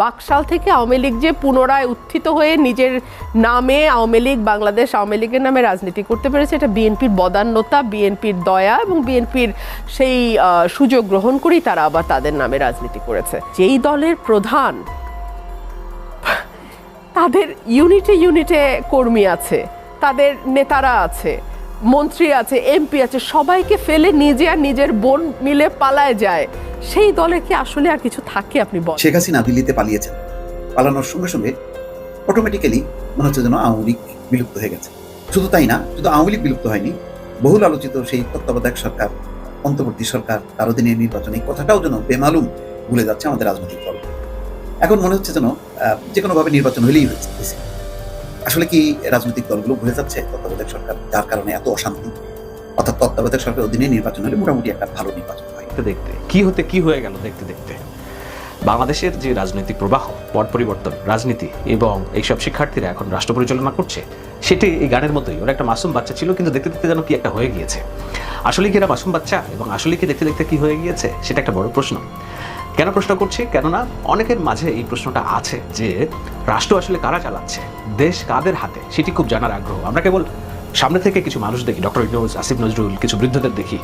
বাকশাল থেকে আওয়ামী লীগ যে পুনরায় উত্থিত হয়ে নিজের নামে আওয়ামী লীগ, বাংলাদেশ আওয়ামী লীগের নামে রাজনীতি করতে পেরেছে, এটা বিএনপির বদান্যতা, বিএনপির দয়া এবং বিএনপির সেই সুযোগ গ্রহণ করেই তারা আবার তাদের নামে রাজনীতি করেছে। যেই দলের প্রধান, তাদের ইউনিটে ইউনিটে কর্মী আছে, তাদের নেতারা আছে মন্ত্রী আছে এমপি আছে, সবাইকে ফেলে নিজে আর নিজের বোন মিলে পালায় যায়। সেই দলে কি আসলে আর কিছু থাকে আপনি বলেন? শেখ হাসিনা দিল্লিতে পালিয়েছেন। পালানোর সঙ্গে সঙ্গে অটোমেটিক্যালি মনে হচ্ছে যেন আওয়ামী লীগ বিলুপ্ত হয়ে গেছে। শুধু তাই না, শুধু আওয়ামী লীগ বিলুপ্ত হয়নি, বহুল আলোচিত সেই তত্ত্বাবধায়ক সরকার, অন্তর্বর্তী সরকার তার অধীনে নির্বাচন, এই কথাটাও যেন বেমালুম ভুলে যাচ্ছে আমাদের রাজনৈতিক দল। এখন মনে হচ্ছে যেন যে কোনোভাবে নির্বাচন হলেই হয়েছে। আসলে কি রাজনৈতিক দলগুলো ভুলে যাচ্ছে তত্ত্বাবধায়ক সরকার? যার কারণে এত অশান্তি? অর্থাৎ তত্ত্বাবধায়ক সরকার অধীনে নির্বাচন হলে মোটামুটি একটা ভালো নির্বাচন হয়। দেখতে। কি হতে, কি হয়ে গেল দেখতে দেখতে? বাংলাদেশের যে রাজনৈতিক প্রবাহ, পট পরিবর্তন, রাজনীতি এবং এইসব শিক্ষার্থীরা এখন রাষ্ট্র পরিচালনা করছে, সেটি এই গানের মতোই। ওরা একটা মাসুম বাচ্চা ছিল, কিন্তু দেখতে দেখতে যেন কি একটা হয়ে গিয়েছে। আসলে কি এরা মাসুম বাচ্চা? এবং আসলে কি দেখতে দেখতে কি হয়ে গিয়েছে? সেটা একটা বড় প্রশ্ন। কেন প্রশ্ন করছি? কেননা অনেকের মাঝে এই প্রশ্নটা আছে যে, রাষ্ট্র আসলে কারা চালাচ্ছে? দেশ কাদের হাতে? সেটি খুব জানার আগ্রহ। আমরা কেবল সামনে থেকে কিছু মানুষ দেখি, ডক্টর ইউনুস আসিফ নজরুল, কিছু বৃদ্ধদের দেখি।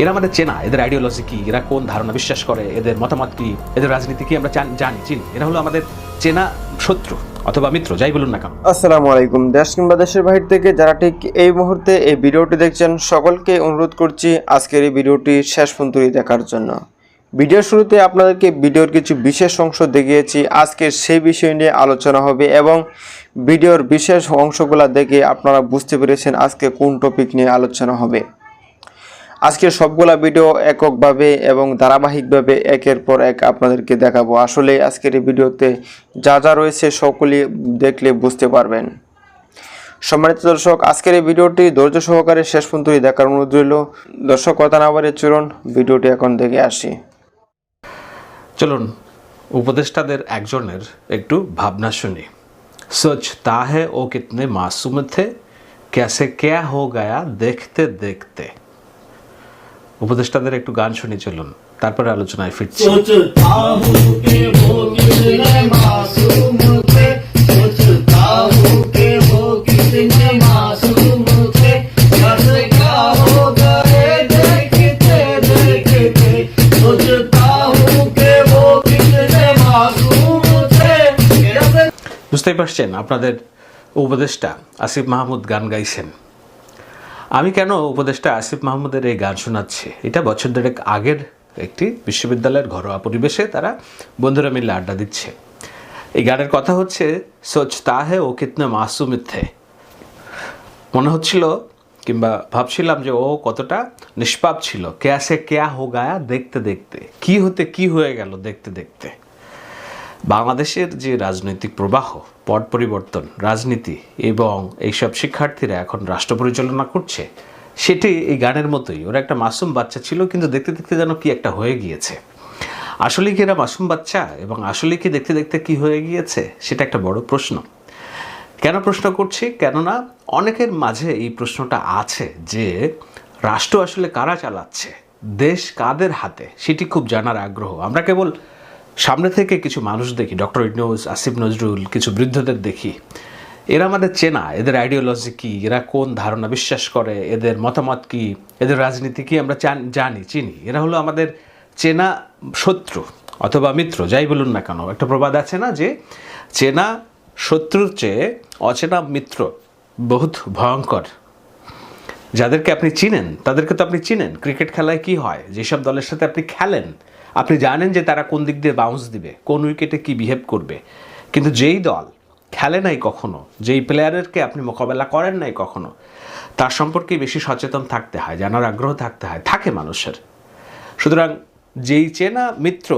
এরা আমাদের চেনা, এদের আইডিওলজি কি? এরা কোন ধারণা বিশ্বাস করে? এদের মতামত কি? এদের রাজনীতি কি আমরা জানি, চিনি? এরা হলো আমাদের চেনা শত্রু অথবা মিত্র, যাই বলুন না কেন। আসসালামু আলাইকুম। দেশ কিংবা দেশের বাহির থেকে যারা ঠিক এই মুহূর্তে এই ভিডিওটি দেখছেন, সকলকে অনুরোধ করছি আজকের এই ভিডিওটি শেষ পর্যন্ত দেখার জন্য। ভিডিওর শুরুতে আপনাদেরকে ভিডিওর কিছু বিশেষ অংশ দেখিয়েছি। আজকের সেই বিষয় নিয়ে আলোচনা হবে এবং ভিডিওর বিশেষ অংশগুলো দেখে আপনারা বুঝতে পেরেছেন আজকে কোন টপিক নিয়ে আলোচনা হবে। আজকের সবগুলা ভিডিও এককভাবে এবং ধারাবাহিকভাবে একের পর এক আপনাদেরকে দেখাবো। আসলে আজকের এই ভিডিওতে যা যা রয়েছে সকলেই দেখলে বুঝতে পারবেন। সম্মানিত দর্শক, আজকের এই ভিডিওটি ধৈর্য সহকারে শেষ পর্যন্ত দেখার অনুরোধ রইল। দর্শক, কথা না বাড়িয়ে চলুন, ভিডিওটি এখন দেখে আসি। চলুন, উপদেষ্টাদের একজনের একটু ভাবনা শুনি। সচ তা হে ও কিতনে মাসুম থে, ক্যাসে ক্যা হো গায়া দেখতে দেখতে। উপদেষ্টাদের একটু গান শুনি, চলুন। তারপরে আলোচনায় ফিরছি। বুঝতেই পারছেন আপনাদের উপদেষ্টা আসিফ মাহমুদ গান গাইছেন। আমি কেন উপদেষ্টা আসিফ মাহমুদের এই গান শোনাচ্ছি? এটা বছর দেড়েক আগের একটি বিশ্ববিদ্যালয়ের ঘরোয়া পরিবেশে তারা বন্ধুরা মিলে আড্ডা দিচ্ছে। এই গানের কথা হচ্ছে, সোচ হে ও কিতনে মাসুম থে মনে হচ্ছিল কিংবা ভাবছিলাম যে ও কতটা নিষ্পাপ ছিল। ক্যাসে কেয়া হো গায়া দেখতে দেখতে। কি হতে কি হয়ে গেল দেখতে দেখতে? বাংলাদেশের যে রাজনৈতিক প্রবাহ, পট পরিবর্তন, রাজনীতি এবং এইসব শিক্ষার্থীরা এখন রাষ্ট্র পরিচালনা করছে, সেটি এই গানের মতোই। ওরা একটা মাসুম বাচ্চা ছিল, কিন্তু দেখতে দেখতে যেন কি একটা হয়ে গিয়েছে। আসলে কি এরা মাসুম বাচ্চা এবং আসলে কি দেখতে দেখতে কি হয়ে গিয়েছে, সেটা একটা বড় প্রশ্ন। কেন প্রশ্ন করছি? কেননা অনেকের মাঝে এই প্রশ্নটা আছে যে, রাষ্ট্র আসলে কারা চালাচ্ছে? দেশ কাদের হাতে? সেটি খুব জানার আগ্রহ। আমরা কেবল সামনে থেকে কিছু মানুষ দেখি, ডক্টর ইউনুস আসিফ নজরুল, কিছু বৃদ্ধদের দেখি। এরা আমাদের চেনা, এদের আইডিওলজি কি, এরা কোন ধারণা বিশ্বাস করে, এদের মতামত কি, এদের রাজনীতি কি আমরা জানি, চিনি। এরা হলো আমাদের চেনা শত্রু অথবা মিত্র, যাই বলুন না কেন। একটা প্রবাদ আছে না যে, চেনা শত্রুর চেয়ে অচেনা মিত্র বহুত ভয়ঙ্কর। যাদেরকে আপনি চিনেন, তাদেরকে তো আপনি চিনেন। ক্রিকেট খেলায় কি হয়? যেসব দলের সাথে আপনি খেলেন আপনি জানেন যে তারা কোন দিক দিয়ে বাউন্স দিবে, কোন উইকেটে কি বিহেভ করবে। কিন্তু যেই দল খেলে নাই কখনো, যেই প্লেয়ারেরকে আপনি মোকাবেলা করেন নাই কখনো, তার সম্পর্কে বেশি সচেতন থাকতে হয়, জানার আগ্রহ থাকতে হয়, থাকে মানুষের। সুতরাং যেই চেনা মিত্র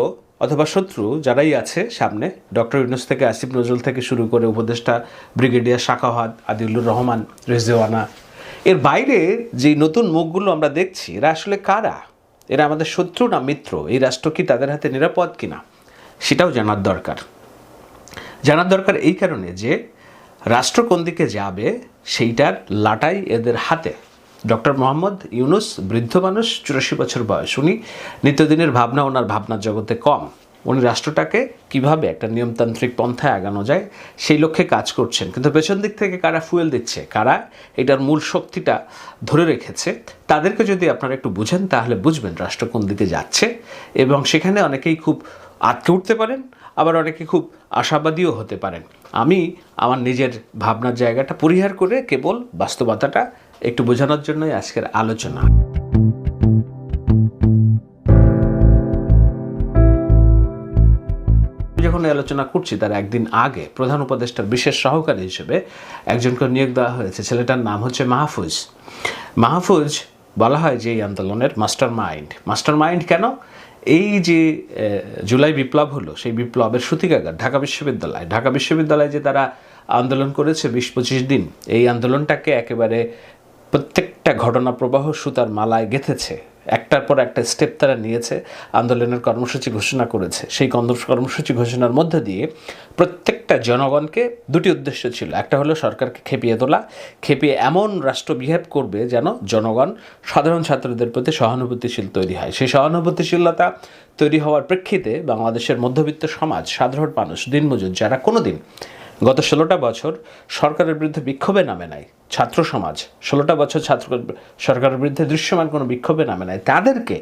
অথবা শত্রু যারাই আছে সামনে, ডক্টর ইউনুস থেকে, আসিফ নজরুল থেকে শুরু করে উপদেষ্টা ব্রিগেডিয়ার শাখাহাত আদিউল্লুর রহমান, রেজওয়ানা, এর বাইরে যে নতুন মুখগুলো আমরা দেখছি, এরা আসলে কারা? এরা আমাদের শত্রু না মিত্র, এই রাষ্ট্র কি তাদের হাতে নিরাপদ কিনা? সেটাও জানার দরকার। জানার দরকার এই কারণে যে রাষ্ট্র কোন দিকে যাবে, সেইটার লাটাই এদের হাতে। ডক্টর মোহাম্মদ ইউনুস বৃদ্ধ মানুষ, চুরাশি বছর বয়স। উনি নিত্যদিনের ভাবনা, ওনার ভাবনার জগতে কম। উনি রাষ্ট্রটাকে কীভাবে একটা নিয়মতান্ত্রিক পন্থায় আগানো যায়, সেই লক্ষ্যে কাজ করছেন। কিন্তু পেছন দিক থেকে কারা ফুয়েল দিচ্ছে, কারা এটার মূল শক্তিটা ধরে রেখেছে, তাদেরকে যদি আপনারা একটু বুঝেন, তাহলে বুঝবেন রাষ্ট্র কোন দিকে যাচ্ছে। এবং সেখানে অনেকেই খুব আটকে উঠতে পারেন, আবার অনেকে খুব আশাবাদীও হতে পারেন। আমি আমার নিজের ভাবনার জায়গাটা পরিহার করে কেবল বাস্তবতাটা একটু বোঝানোর জন্যই আজকের আলোচনা। এই আলোচনা করছি তার একদিন আগে প্রধান উপদেষ্টার বিশেষ সহকারী হিসেবে একজনকে নিয়োগ দেওয়া হয়েছে। ছেলেটার নাম হচ্ছে মাহফুজ। মাহফুজ বলা হয় যে এই আন্দোলনের মাস্টার মাইন্ড মাস্টার মাইন্ড কেন? এই যে জুলাই বিপ্লব হলো, সেই বিপ্লবের সূতিকাগার ঢাকা বিশ্ববিদ্যালয়। ঢাকা বিশ্ববিদ্যালয়ে যে তারা আন্দোলন করেছে বিশ পঁচিশ দিন, এই আন্দোলনটাকে একেবারে প্রত্যেকটা ঘটনা প্রবাহ সুতার মালায় গেঁথেছে। একটার পর একটা স্টেপ তারা নিয়েছে, আন্দোলনের কর্মসূচি ঘোষণা করেছে। সেই কর্ম- কর্মসূচি ঘোষণার মধ্য দিয়ে প্রত্যেকটা জনগণকে দুটি উদ্দেশ্য ছিল। একটা হলো সরকারকে খেপিয়ে তোলা, খেপিয়ে এমন রাষ্ট্র বিহেভ করবে যেন জনগণ সাধারণ ছাত্রদের প্রতি সহানুভূতিশীল তৈরি হয়। সেই সহানুভূতিশীলতা তৈরি হওয়ার প্রেক্ষিতে বাংলাদেশের মধ্যবিত্ত সমাজ, সাধারণ মানুষ, দিনমজুর যারা কোনোদিন গত ষোলোটা বছর সরকারের বিরুদ্ধে বিক্ষোভে নামে নাই ছাত্র সমাজ, ষোলোটা বছর ছাত্র সরকারের বিরুদ্ধে দৃশ্যমান কোনো বিক্ষোভে নামে নাই। তাদেরকে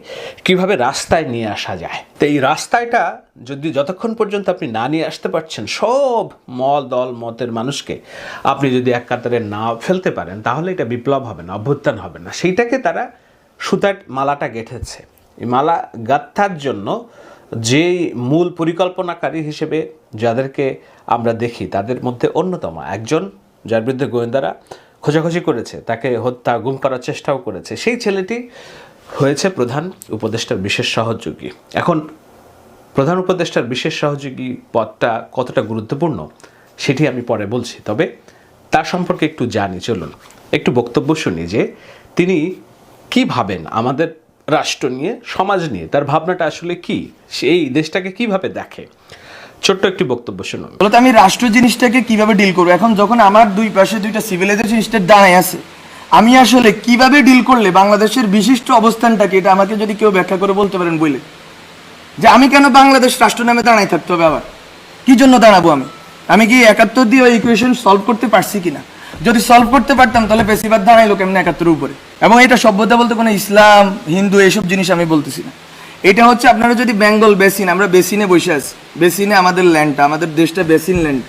কীভাবে রাস্তায় নিয়ে আসা যায়? তো এই রাস্তায়টা যদি যতক্ষণ পর্যন্ত আপনি না নিয়ে আসতে পারছেন, সব মল, দল, মতের মানুষকে আপনি যদি এক কাতারে না ফেলতে পারেন, তাহলে এটা বিপ্লব হবে না, অভ্যুত্থান হবে না। সেইটাকে তারা সুতার মালাটা গেঁথেছে। এই মালা গাঁথার জন্য যে মূল পরিকল্পনাকারী হিসেবে যাদেরকে আমরা দেখি, তাদের মধ্যে অন্যতম একজন, যার বিরুদ্ধে গোয়েন্দারা খোঁজাখুঁজি করেছে, তাকে হত্যা, গুম করার চেষ্টাও করেছে। সেই ছেলেটি হয়েছে প্রধান উপদেষ্টার বিশেষ সহযোগী। এখন, প্রধান উপদেষ্টার বিশেষ সহযোগী পদটা কতটা গুরুত্বপূর্ণ সেটি আমি পরে বলছি, তবে তার সম্পর্কে একটু জানি। চলুন, একটু বক্তব্য শুনি যে তিনি কি ভাবেন আমাদের রাষ্ট্র নিয়ে, সমাজ নিয়ে, তার ভাবনাটা আসলে কি? সেই দেশটাকে কীভাবে দেখে? ছোট্ট একটি বক্তব্য শুনুন। বলতে, আমি রাষ্ট্র জিনিসটাকে কীভাবে ডিল করব? এখন যখন আমার দুই পাশে দুইটা সিভিলাইজেশন স্টেট দাঁড়ায় আছে, আমি আসলে কীভাবে ডিল করলে বাংলাদেশের বিশিষ্ট অবস্থানটাকে, এটা আমাকে যদি কেউ ব্যাখ্যা করে বলতে পারেন বলে যে আমি কেন বাংলাদেশ রাষ্ট্র নামে দাঁড়াই থাকতে হবে আবার? কি জন্য দাঁড়াবো আমি? আমি কি একাত্তর দিয়ে ওই ইকুয়েশন সলভ করতে পারছি কিনা? যদি সলভ করতে পারতাম, তাহলে বেশিরভাগ দাঁড়াইলো কেমন একাত্তরের উপরে? এবং এটা সভ্যতা বলতে কোনো ইসলাম, হিন্দু এসব জিনিস আমি বলতেছি না। এটা হচ্ছে আপনারা যদি বেঙ্গল বেসিন, আমরা বেসিনে বসে আছি। বেসিনে আমাদের ল্যান্ডটা আমাদের দেশটা বেসিন ল্যান্ড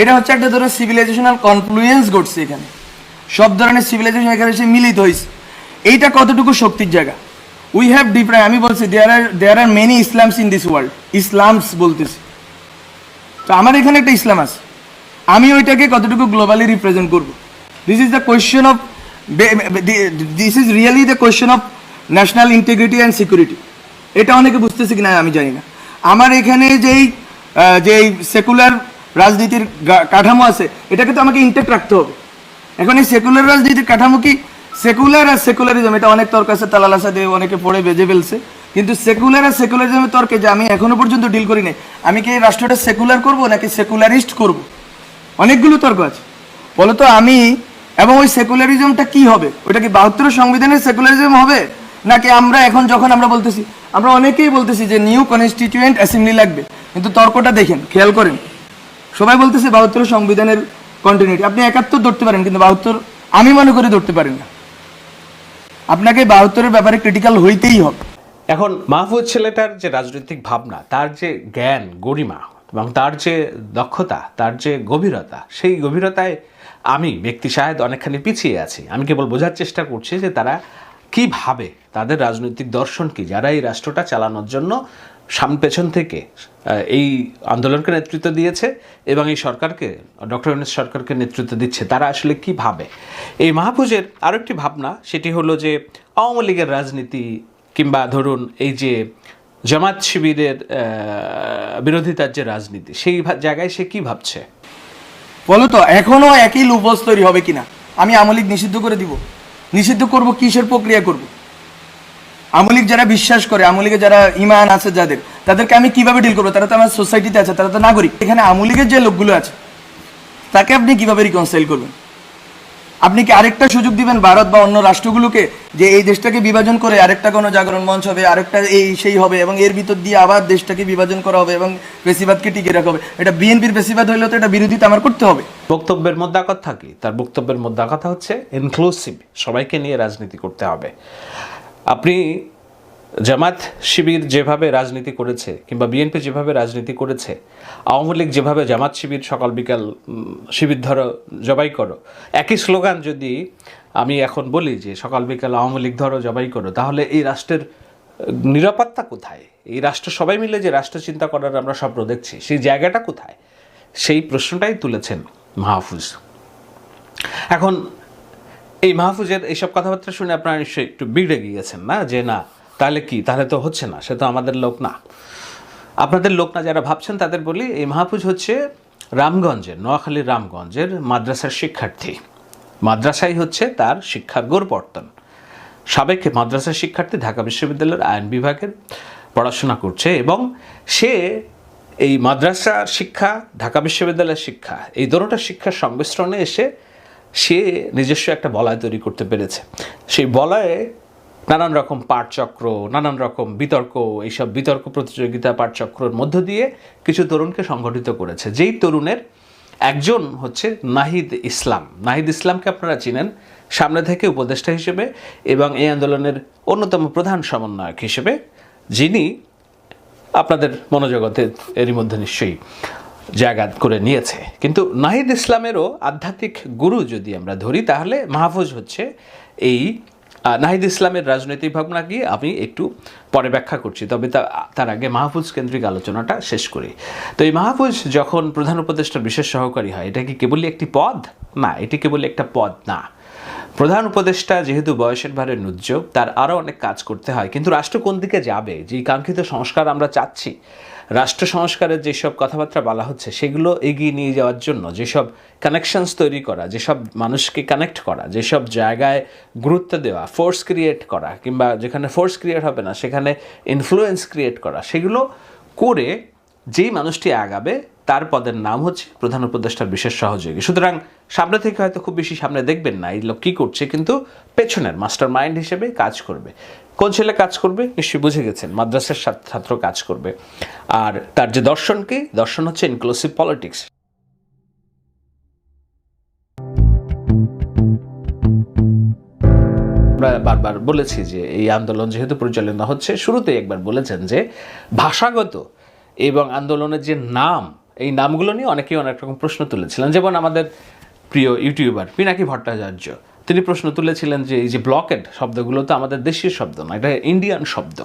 এটা হচ্ছে একটা ধরো সিভিলাইজেশনাল কনফ্লুয়েন্স ঘটছে এখানে। সব ধরনের সিভিলাইজেশন এখানে এসে মিলিত হয়েছে। এইটা কতটুকু শক্তির জায়গা? উই হ্যাভ ডিফারেন্ট আমি বলছি there are there are many Islams in this world Islams বলতেছি। তো আমার এখানে একটা ইসলাম আছে। আমি ওইটাকে কতটুকু গ্লোবালি রিপ্রেজেন্ট করব? This is the question of this is really the question of national integrity and security এটা অনেকে বুঝতেছে কিনা আমি জানি না। আমার এখানে যেই যেই সেকুলার রাজনীতির কাঠামো আছে, এটাকে তো আমাকে ইন্টেক্ট রাখতে হবে। এখন এই সেকুলার রাজনীতির কাঠামো কি সেকুলার আর সেকুলারিজম এটা অনেক তর্ক আছে তালালাসা দিয়ে অনেকে পড়ে বেজে ফেলছে। কিন্তু সেকুলার আর সেকুলারিজমের তর্কে যে আমি এখনও পর্যন্ত ডিল করি নাই, আমি কি এই রাষ্ট্রটা সেকুলার করব নাকি সেকুলারিস্ট করব? অনেকগুলো তর্ক আছে। বলতো আমি এবং ওই সেকুলারিজমটা কি হবে? ওটা কি বাহাত্তর সংবিধানের সেকুলারিজম হবে? নাকি আমরা এখন যখন আমরা বলতেছি, আমরা অনেকেই বলতেছি যে নিউ কনস্টিটিউয়েন্ট অ্যাসেম্বলি লাগবে, কিন্তু তর্কটা দেখেন, খেয়াল করেন। সবাই বলতেছে বাহাত্তর সংবিধানের কন্টিনিউটি আপনি একাত্তর ধরতে পারেন, কিন্তু বাহাত্তর আমি মনে করি ধরতে পারেন না। আপনাকে বাহাত্তরের ব্যাপারে ক্রিটিক্যাল হইতেই হবে। এখন মাহফুজ ছেলেটার যে রাজনৈতিক ভাবনা, তার যে জ্ঞান, গরিমা এবং তার যে দক্ষতা, তার যে গভীরতা, সেই গভীরতায় আমি, ব্যক্তি শায়দ অনেকখানি পিছিয়ে আছি। আমি কেবল বোঝার চেষ্টা করছি যে তারা কি ভাবে তাদের রাজনৈতিক দর্শন কি? যারা এই রাষ্ট্রটা চালানোর জন্য সামনে পেছন থেকে এই আন্দোলনকে নেতৃত্ব দিয়েছে এবং এই সরকারকে, ডক্টর ইউনুস সরকারকে নেতৃত্ব দিচ্ছে, তারা আসলে কি ভাবে? এই মাহফুজের আরও একটি ভাবনা, সেটি হলো যে আওয়ামী লীগের রাজনীতি কিংবা ধরুন এই যে জামাত শিবিরের বিরোধিতার যে রাজনীতি, সেই জায়গায় সে কি ভাবছে? বলো তো এখনও একই লুপস তৈরি হবে কিনা? আমি আমলিক নিষিদ্ধ করে দিব। নিষিদ্ধ করব, কিসের প্রক্রিয়া করব? আমলিক যারা বিশ্বাস করে আমলিকে যারা ইমান আছে যাদের, তাদেরকে আমি কীভাবে ডিল করব? তারা তো আমার সোসাইটিতে আছে, তারা তো নাগরিক। এখানে আমলিকের যে লোকগুলো আছে, তাকে আপনি কীভাবে রিকনসাইল করবেন? আপনি কি আরেকটা সুযোগ দিবেন ভারত বা অন্য রাষ্ট্রগুলোকে যে এই দেশটাকে বিভাজন করে আরেকটা কোনো জাগরণ মঞ্চ হবে, আরেকটা এই সেই হবে, এবং এর ভিতর দিয়ে আবার দেশটাকে বিভাজন করা হবে এবং বেশিবাদকে টিকে রাখা হবে? এটা বিএনপির বেশিবাদ হইলে তো এটা বিরোধিতা আমার করতে হবে। বক্তব্যের মধ্যে কথা কি? তার বক্তব্যের মধ্যে কথা হচ্ছে ইনক্লুসিভ সবাইকে নিয়ে রাজনীতি করতে হবে। আপনি জামাত শিবির যেভাবে রাজনীতি করেছে কিংবা বিএনপি যেভাবে রাজনীতি করেছে, আওয়ামী লীগ যেভাবে জামাত শিবির সকাল বিকাল শিবির ধরো, জবাই করো, একই স্লোগান যদি আমি এখন বলি যে সকাল বিকাল আওয়ামী লীগ ধরো, জবাই করো, তাহলে এই রাষ্ট্রের নিরাপত্তা কোথায়? এই রাষ্ট্র সবাই মিলে যে রাষ্ট্র চিন্তা করার আমরা স্বপ্ন দেখছি, সেই জায়গাটা কোথায়? সেই প্রশ্নটাই তুলেছেন মাহফুজ। এখন এই মাহফুজের এইসব কথাবার্তা শুনে আপনারা নিশ্চয়ই একটু বিগড়ে গিয়েছেন না? যে না, তাহলে কি? তাহলে তো হচ্ছে না, সে তো আমাদের লোক না। আপনাদের লোক না যারা ভাবছেন, তাদের বলি, এই মাহফুজ হচ্ছে রামগঞ্জের, নোয়াখালীর রামগঞ্জের মাদ্রাসার শিক্ষার্থী। মাদ্রাসাই হচ্ছে তার শিক্ষার গোরপর্তন সাবেক মাদ্রাসার শিক্ষার্থী, ঢাকা বিশ্ববিদ্যালয়ের আইন বিভাগের পড়াশোনা করছে এবং সে এই মাদ্রাসার শিক্ষা, ঢাকা বিশ্ববিদ্যালয়ের শিক্ষা, এই দোনোটা শিক্ষার সংমিশ্রণে এসে সে নিজস্ব একটা বলয় তৈরি করতে পেরেছে। সেই বলয়ে নানান রকম পাঠচক্র, নানান রকম বিতর্ক, এইসব বিতর্ক প্রতিযোগিতা পাঠচক্রর মধ্য দিয়ে কিছু তরুণকে সংগঠিত করেছে। যেই তরুণের একজন হচ্ছে নাহিদ ইসলাম। নাহিদ ইসলামকে আপনারা চিনেন সামনে থেকে উপদেষ্টা হিসেবে এবং এই আন্দোলনের অন্যতম প্রধান সমন্বয়ক হিসেবে। যিনি আপনাদের মনোজগতে এরই মধ্যে নিশ্চয়ই। জায়গা করে নিয়েছে। কিন্তু নাহিদ ইসলামেরও আধ্যাত্মিক গুরু যদি আমরা ধরি, তাহলে মাহফুজ হচ্ছে এই নাহিদ ইসলামের রাজনৈতিক ভাবনা কি? আমি একটু পরে ব্যাখ্যা করছি, তবে তার আগে মাহফুজ কেন্দ্রিক আলোচনাটা শেষ করি। তো এই মাহফুজ যখন প্রধান উপদেষ্টার বিশেষ সহকারী হয়, এটা কি কেবলই একটি পদ? না, এটি কেবল একটা পদ না। প্রধান উপদেষ্টা যেহেতু বয়সের ভারে নুজ্জ তার আরও অনেক কাজ করতে হয়। কিন্তু রাষ্ট্র কোন দিকে যাবে, যে কাঙ্ক্ষিত সংস্কার আমরা চাচ্ছি, রাষ্ট্র সংস্কারের যেসব কথাবার্তা বলা হচ্ছে, সেগুলো এগিয়ে নিয়ে যাওয়ার জন্য যেসব কানেকশনস তৈরি করা, যেসব মানুষকে কানেক্ট করা, যেসব জায়গায় গুরুত্ব দেওয়া ফোর্স ক্রিয়েট করা, কিংবা যেখানে ফোর্স ক্রিয়েট হবে না, সেখানে ইনফ্লুয়েন্স ক্রিয়েট করা, সেগুলো করে যেই মানুষটি আগাবে, তার পদের নাম হচ্ছে প্রধান উপদেষ্টার বিশেষ সহযোগী। সুতরাং সামনে থেকে হয়তো খুব বেশি সামনে দেখবেন না, এই লোক কী করছে, কিন্তু পেছনের মাস্টার মাইন্ড হিসেবে কাজ করবে। কোন ছেলে কাজ করবে? নিশ্চয়ই বুঝে গেছেন, মাদ্রাসার ছাত্র- কাজ করবে। আর তার যে দর্শন কি? দর্শন হচ্ছে ইনক্লুসিভ পলিটিক্স আমরা বারবার বলেছি যে এই আন্দোলন যেহেতু পরিচালনা হচ্ছে, শুরুতেই একবার বলেছেন যে ভাষাগত এবং আন্দোলনের যে নাম, এই নামগুলো নিয়ে অনেকেই অনেক রকম প্রশ্ন তুলেছিলেন। যেমন আমাদের প্রিয় ইউটিউবার পিনাকি ভট্টাচার্য, তিনি প্রশ্ন তুলেছিলেন যে, এই যে ব্লকেড শব্দগুলো তো আমাদের দেশীয় শব্দ না এটা ইন্ডিয়ান শব্দ।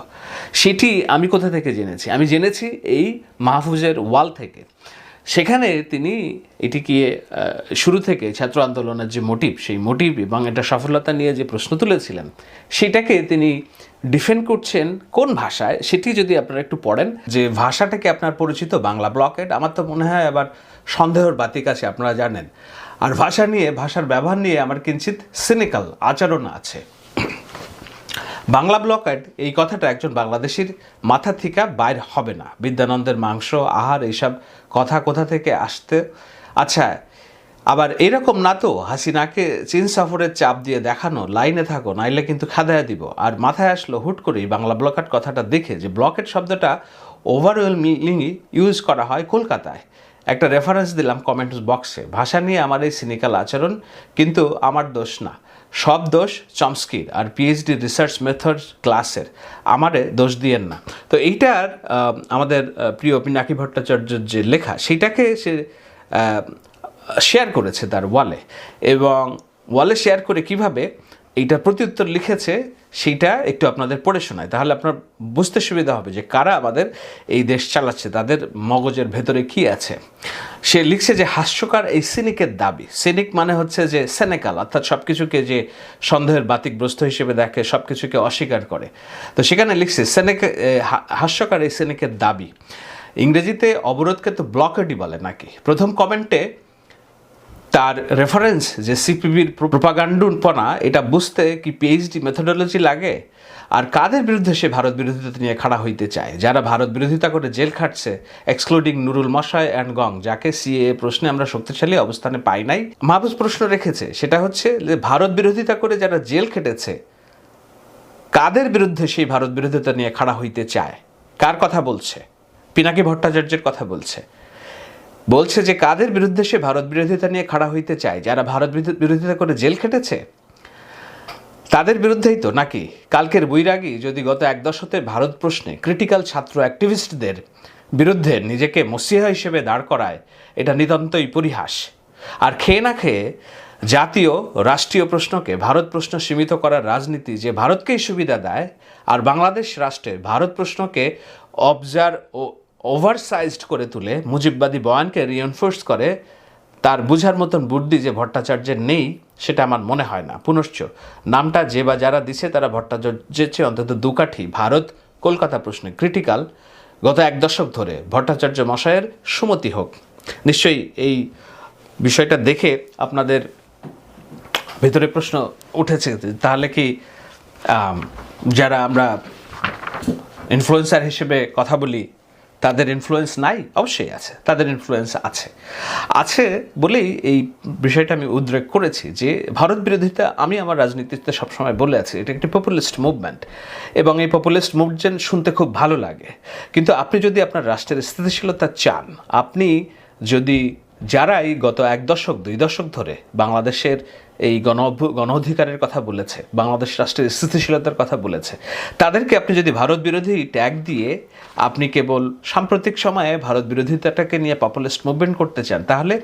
সেটি আমি কোথা থেকে জেনেছি? আমি জেনেছি এই মাহফুজের ওয়াল থেকে। সেখানে তিনি এটিকে শুরু থেকে ছাত্র আন্দোলনের যে মোটিভ সেই মোটিভ এবং এটা সফলতা নিয়ে যে প্রশ্ন তুলেছিলেন, সেটাকে তিনি ডিফেন্ড করছেন কোন ভাষায়, সেটি যদি আপনারা একটু পড়েন, যে ভাষাটাকে আপনার পরিচিত? বাংলা ব্লকেট আমার তো মনে হয় আবার সন্দেহর বাতিক আছে, আপনারা জানেন। আর ভাষা নিয়ে, ভাষার ব্যবহার নিয়ে আমার কিঞ্চিত সিনিক্যাল আচরণ আছে। বাংলা ব্লকেট এই কথাটা একজন বাংলাদেশির মাথা থেকে বাইর হবে না। বিদ্যানন্দের মাংস, আহার, এইসব কথা কোথা থেকে আসতে? আচ্ছা আবার এরকম না তো, হাসিনাকে চীন সফরের চাপ দিয়ে দেখানো, লাইনে থাকো, নাইলে কিন্তু খাদায়া দিব। আর মাথায় আসলো হুট করেই বাংলা ব্লকেট কথাটা দেখে যে ব্লকেট শব্দটা ওভারওয়েলমিংলি ইউজ করা হয় কলকাতায়। একটা রেফারেন্স দিলাম কমেন্ট বক্সে ভাষা নিয়ে আমার এই সিনিক্যাল আচরণ কিন্তু আমার দোষ না। সব দোষ চমস্কির আর পিএইচডি রিসার্চ মেথড ক্লাসের আমারে দোষ দিয়েন না। তো এইটার আমাদের প্রিয় পিনাকি ভট্টাচার্যের যে লেখা, সেইটাকে সে শেয়ার করেছে তার ওয়ালে এবং ওয়ালে শেয়ার করে কীভাবে? এইটার প্রত্যুত্তর লিখেছে, সেইটা একটু আপনাদের পড়ে শোনায়। তাহলে আপনার বুঝতে সুবিধা হবে যে কারা আমাদের এই দেশ চালাচ্ছে, তাদের মগজের ভেতরে কি আছে। সে লিখছে যে, হাস্যকার এই সিনিকের দাবি। সিনিক মানে হচ্ছে যে সেনেকাল, অর্থাৎ সব কিছুকে যে সন্দেহের বাতিকগ্রস্ত হিসেবে দেখে সব কিছুকে অস্বীকার করে। তো সেখানে লিখছে, সেনেক হাস্যকার এই সিনিকের দাবি। ইংরেজিতে অবরোধকে তো ব্লকেডই বলে নাকি? প্রথম কমেন্টে তার রেফারেন্স যে সিপিবির প্রোপাগান্ডুপনা এটা বুঝতে কি পিএইচডি মেথোডোলজি লাগে? আর কাদের বিরুদ্ধে সে ভারত বিরোধিতা নিয়ে খাড়া হইতে চায়? যারা ভারত বিরোধিতা করে জেল খাটছে এক্সক্লুডিং নুরুল মশাই অ্যান্ড গং, যাকে সিএ প্রশ্নে আমরা শক্তিশালী অবস্থানে পাই নাই মাহবুজ প্রশ্ন রেখেছে, সেটা হচ্ছে যে ভারত বিরোধিতা করে যারা জেল খেটেছে, কাদের বিরুদ্ধে সেই ভারত বিরোধিতা নিয়ে খাড়া হইতে চায়? কার কথা বলছে? পিনাকি ভট্টাচার্যের কথা বলছে। বলছে যে কাদের বিরুদ্ধে সে ভারত বিরোধিতা নিয়ে খাড়া হইতে চায়? যারা ভারত বিরোধী- বিরোধিতা করে জেল খেটেছে? তাদের বিরুদ্ধেই তো নাকি? কালকের বৈরাগী যদি গত এক দশকে ভারত প্রশ্নে ক্রিটিক্যাল ছাত্র অ্যাক্টিভিস্টদের বিরুদ্ধে নিজেকে মসিহা হিসেবে দাঁড় করায়, এটা নিতান্তই পরিহাস। আর খেয়ে না খেয়ে জাতীয়, রাষ্ট্রীয় প্রশ্নকে ভারত প্রশ্ন সীমিত করার রাজনীতি যে ভারতকেই সুবিধা দেয়, আর বাংলাদেশ রাষ্ট্রে ভারত প্রশ্নকে অবজার ও ওভারসাইজড করে তুলে মুজিববাদী বয়ানকে রিএনফোর্স করে, তার বুঝার মতন বুদ্ধি যে ভট্টাচার্যের নেই, সেটা আমার মনে হয় না। পুনশ্চ, নামটা যে বা যারা দিছে, তারা ভট্টাচার্যের চেয়ে অন্তত দুকাঠি ভারত, কলকাতা প্রশ্নে ক্রিটিক্যাল গত এক দশক ধরে ভট্টাচার্য মশায়ের সুমতি হোক। নিশ্চয়ই এই বিষয়টা দেখে আপনাদের ভেতরে প্রশ্ন উঠেছে তাহলে কি যারা আমরা ইনফ্লুয়েন্সার হিসেবে কথা বলি তাদের ইনফ্লুয়েন্স নাই? অবশ্যই আছে। তাদের ইনফ্লুয়েন্স আছে। আছে বলেই এই বিষয়টা আমি উদ্রেক করেছি যে, ভারত বিরোধিতা আমি আমার রাজনীতিতে সবসময় বলে আছি, এটা একটি পপুলিস্ট মুভমেন্ট এবং এই পপুলিস্ট মুভমেন্ট শুনতে খুব ভালো লাগে। কিন্তু আপনি যদি আপনার রাষ্ট্রের স্থিতিশীলতা চান, আপনি যদি যারা এই গত এক দশক, দুই দশক ধরে বাংলাদেশের এই গণ গণ অধিকারের কথা বলেছে, বাংলাদেশ রাষ্ট্রের স্থিতিশীলতার কথা বলেছে, তাদেরকে আপনি যদি ভারত বিরোধী ট্যাগ দিয়ে আপনি কেবল সাম্প্রতিক সময়ে ভারত বিরোধিতাটাকে নিয়ে পপুলিস্ট মুভমেন্ট করতে চান, তাহলে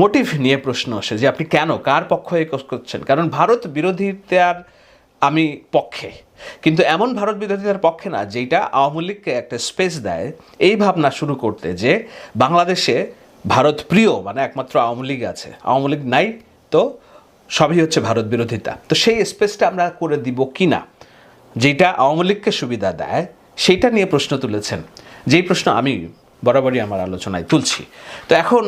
মোটিভ নিয়ে প্রশ্ন আসে যে আপনি কেন, কার পক্ষ করছেন? কারণ ভারত বিরোধিতার আমি পক্ষে, কিন্তু এমন ভারত বিরোধিতার পক্ষে না যেটা আওয়ামী লীগকে একটা স্পেস দেয়, এই ভাবনা শুরু করতে যে বাংলাদেশে ভারত প্রিয় মানে একমাত্র আওয়ামী লীগ আছে। আওয়ামী লীগ নাই, তো সবই হচ্ছে ভারত বিরোধিতা। তো সেই স্পেসটা আমরা করে দিব কি না যেটা আওয়ামী লীগকে সুবিধা দেয়, সেইটা নিয়ে প্রশ্ন তুলেছেন। যেই প্রশ্ন আমি বরাবরই আমার আলোচনায় তুলছি। তো এখন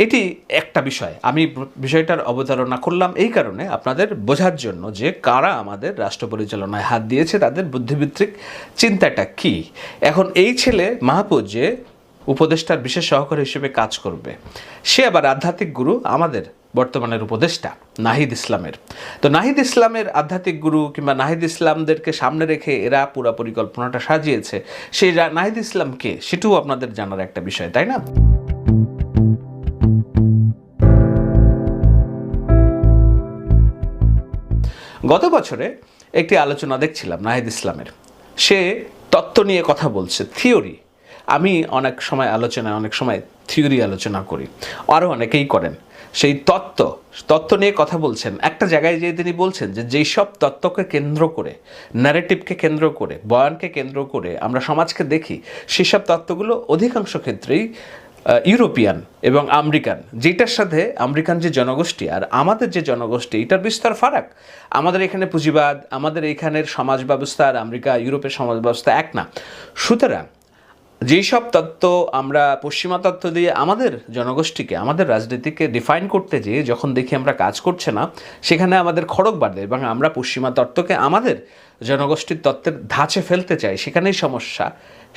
এটি একটা বিষয়। আমি বিষয়টার অবতারণা করলাম এই কারণে আপনাদের বোঝার জন্য যে কারা আমাদের রাষ্ট্র পরিচালনায় হাত দিয়েছে, তাদের বুদ্ধিভিত্তিক চিন্তাটা কি? এখন এই ছেলে মাহপুজ যে উপদেষ্টার বিশেষ সহকারী হিসেবে কাজ করবে। সে আবার আধ্যাত্মিক গুরু, আমাদের বর্তমানের উপদেষ্টা, নাহিদ ইসলামের। তো নাহিদ ইসলামের আধ্যাত্মিক গুরু কিংবা নাহিদ ইসলামদেরকে সামনে রেখে এরা পুরো পরিকল্পনাটা সাজিয়েছে। সেই নাহিদ ইসলামকে সেটাও আপনাদের জানার একটা বিষয়, তাই না? গত বছরে একটি আলোচনা দেখছিলাম নাহিদ ইসলামের। সে তত্ত্ব নিয়ে কথা বলছে, থিওরি। আমি অনেক সময় আলোচনায় অনেক সময় থিওরি আলোচনা করি। আরও অনেকেই করেন। সেই তত্ত্ব তত্ত্ব নিয়ে কথা বলছেন। একটা জায়গায় যেয়ে তিনি বলছেন যে যেই সব তত্ত্বকে কেন্দ্র করে ন্যারেটিভকে কেন্দ্র করে, বয়ানকে কেন্দ্র করে আমরা সমাজকে দেখি, সেসব তত্ত্বগুলো অধিকাংশ ক্ষেত্রেই ইউরোপিয়ান এবং আমেরিকান। যেটার সাথে আমেরিকান যে জনগোষ্ঠী আর আমাদের যে জনগোষ্ঠী, এটার বিস্তর ফারাক। আমাদের এখানে পুঁজিবাদ, আমাদের এখানের সমাজ ব্যবস্থা আর আমেরিকা, ইউরোপের সমাজ ব্যবস্থা এক না। সুতরাং যেই সব তত্ত্ব আমরা পশ্চিমা তত্ত্ব দিয়ে আমাদের জনগোষ্ঠীকে, আমাদের রাজনীতিকে ডিফাইন করতে যেয়ে যখন দেখি আমরা কাজ করছে না, সেখানে আমাদের খড়ক বাড়বে এবং আমরা পশ্চিমা তত্ত্বকে আমাদের জনগোষ্ঠীর তত্ত্বের ধাঁচে ফেলতে চাই, সেখানেই সমস্যা।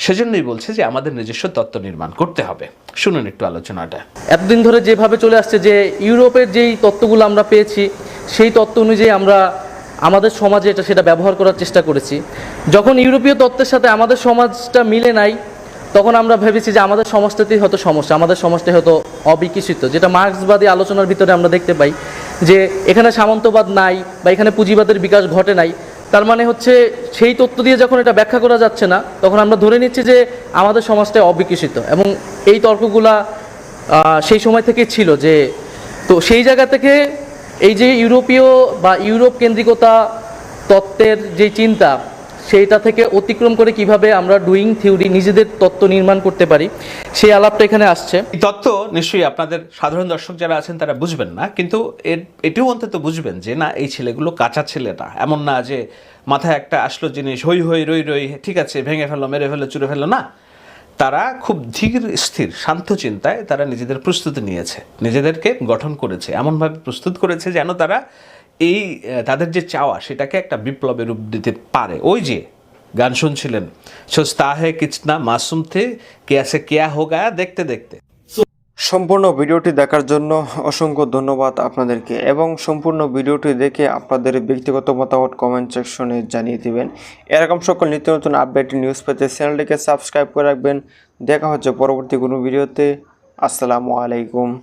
সেজন্যই বলছে যে আমাদের নিজস্ব তত্ত্ব নির্মাণ করতে হবে। শুনুন একটু আলোচনাটা। এতদিন ধরে যেভাবে চলে আসছে যে ইউরোপের যেই তত্ত্বগুলো আমরা পেয়েছি, সেই তত্ত্ব অনুযায়ী আমরা আমাদের সমাজে এটা সেটা ব্যবহার করার চেষ্টা করেছি। যখন ইউরোপীয় তত্ত্বের সাথে আমাদের সমাজটা মিলে নাই তখন আমরা ভেবেছি যে আমাদের সমাজটাতেই হয়তো সমস্যা, আমাদের সমাজটাই হয়তো অবিকশিত, যেটা মার্ক্সবাদী আলোচনার ভিতরে আমরা দেখতে পাই যে এখানে সামন্তবাদ নাই বা এখানে পুঁজিবাদের বিকাশ ঘটে নাই, তার মানে হচ্ছে সেই তত্ত্ব দিয়ে যখন এটা ব্যাখ্যা করা যাচ্ছে না, তখন আমরা ধরে নিচ্ছি যে আমাদের সমাজটা অবিকশিত এবং এই তর্কগুলা সেই সময় থেকে ছিল যে, তো সেই জায়গা থেকে এই যে ইউরোপীয় বা ইউরোপ কেন্দ্রিকতা তত্ত্বের যে চিন্তা সেইটা থেকে অতিক্রম করে কীভাবে আমরা ডুইং থিওরি নিজেদের তত্ত্ব নির্মাণ করতে পারি, সেই আলাপটা এখানে আসছে। এই তত্ত্ব নিশ্চয়ই আপনাদের সাধারণ দর্শক যারা আছেন তারা বুঝবেন না, কিন্তু এর, এটিও অন্তত বুঝবেন যে না, এই ছেলেগুলো কাঁচা ছেলে না এমন না যে মাথায় একটা আসলো জিনিস, হই হই, রই রই, ঠিক আছে, ভেঙে ফেলো মেরে ফেলো চুরে ফেলো না। তারা খুব ধীর, স্থির, শান্ত চিন্তায় তারা নিজেদের প্রস্তুতি নিয়েছে, নিজেদেরকে গঠন করেছে, এমনভাবে প্রস্তুত করেছে যেন তারা এই তাদের যে চাওয়া, সেটাকে একটা বিপ্লবের রূপ দিতে পারে। ওই যে গান শুনছিলেন সোস্তা হে কিচনা মাসুম থে, কেয়াসে কেয়া হোগা দেখতে দেখতে। সম্পূর্ণ ভিডিওটি দেখার জন্য অসংখ্য ধন্যবাদ আপনাদেরকে এবং সম্পূর্ণ ভিডিওটি দেখে আপনাদের ব্যক্তিগত মতামত কমেন্ট সেকশনে জানিয়ে দিবেন। এরকম সকল নিত্য নতুন আপডেট নিউজ পেতে চ্যানেলটিকে সাবস্ক্রাইব করে রাখবেন। দেখা হচ্ছে পরবর্তী কোনো ভিডিওতে আসসালামু আলাইকুম।